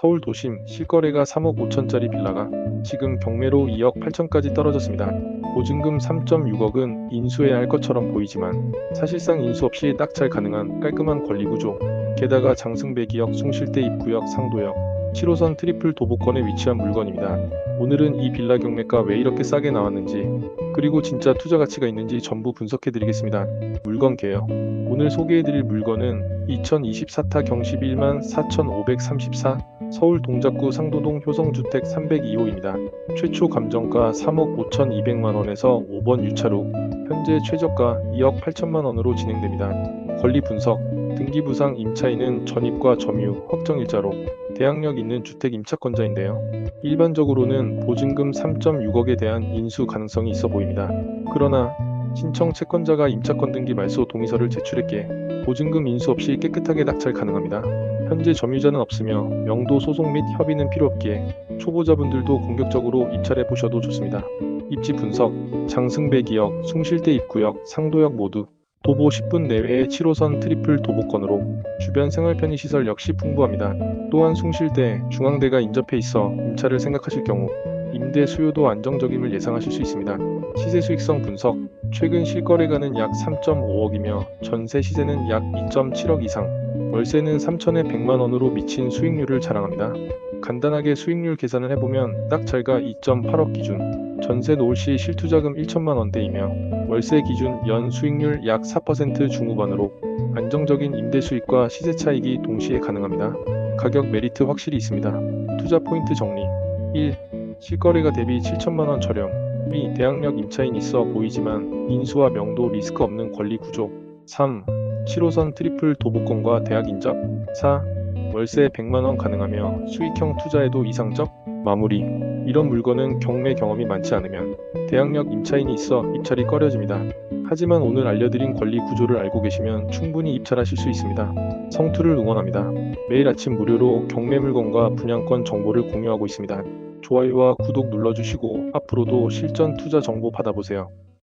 서울 도심 실거래가 3억 5천짜리 빌라가 지금 경매로 2억 8천까지 떨어졌습니다. 보증금 3.6억은 인수해야 할 것처럼 보이지만 사실상 인수 없이 낙찰 가능한 깔끔한 권리 구조. 게다가 장승배기역, 숭실대 입구역, 상도역, 7호선 트리플 도보권에 위치한 물건입니다. 오늘은 이 빌라 경매가 왜 이렇게 싸게 나왔는지 그리고 진짜 투자 가치가 있는지 전부 분석해 드리겠습니다. 물건 개요. 오늘 소개해 드릴 물건은 2024타 경시 1만 4,534 서울 동작구 상도동 효성주택 302호입니다. 최초 감정가 3억 5,200만 원에서 5번 유차로 현재 최저가 2억 8천만 원으로 진행됩니다. 권리 분석 등기 부상 임차인은 전입과 점유 확정일자로 대항력 있는 주택 임차권자인데요. 일반적으로는 보증금 3.6억에 대한 인수 가능성이 있어 보입니다. 그러나 신청 채권자가 임차권 등기 말소 동의서를 제출했기에 보증금 인수 없이 깨끗하게 낙찰 가능합니다. 현재 점유자는 없으며 명도 소송 및 협의는 필요 없기에 초보자분들도 공격적으로 입찰해 보셔도 좋습니다. 입지 분석, 장승배 기역, 숭실대 입구역, 상도역 모두 도보 10분 내외의 7호선 트리플 도보권으로 주변 생활 편의 시설 역시 풍부합니다. 또한 숭실대, 중앙대가 인접해 있어 임차를 생각하실 경우 임대 수요도 안정적임을 예상하실 수 있습니다. 시세 수익성 분석, 최근 실거래가는 약 3.5억이며 전세 시세는 약 2.7억 이상, 월세는 3천에 100만 원으로 미친 수익률을 자랑합니다. 간단하게 수익률 계산을 해보면 낙찰가 2.8억 기준, 전세 놓을 시 실투자금 1천만 원대이며 월세 기준 연 수익률 약 4% 중후반으로 안정적인 임대 수익과 시세 차익이 동시에 가능합니다. 가격 메리트 확실히 있습니다. 투자 포인트 정리 1. 실거래가 대비 7천만 원 저렴 2. 대항력 임차인 있어 보이지만 인수와 명도 리스크 없는 권리 구조 3. 7호선 트리플 도보권과 대학 인접 4. 월세 100만 원 가능하며 수익형 투자에도 이상적 마무리 이런 물건은 경매 경험이 많지 않으면 대항력 임차인이 있어 입찰이 꺼려집니다. 하지만 오늘 알려드린 권리 구조를 알고 계시면 충분히 입찰하실 수 있습니다. 성투를 응원합니다. 매일 아침 무료로 경매 물건과 분양권 정보를 공유하고 있습니다. 좋아요와 구독 눌러주시고 앞으로도 실전 투자 정보 받아보세요.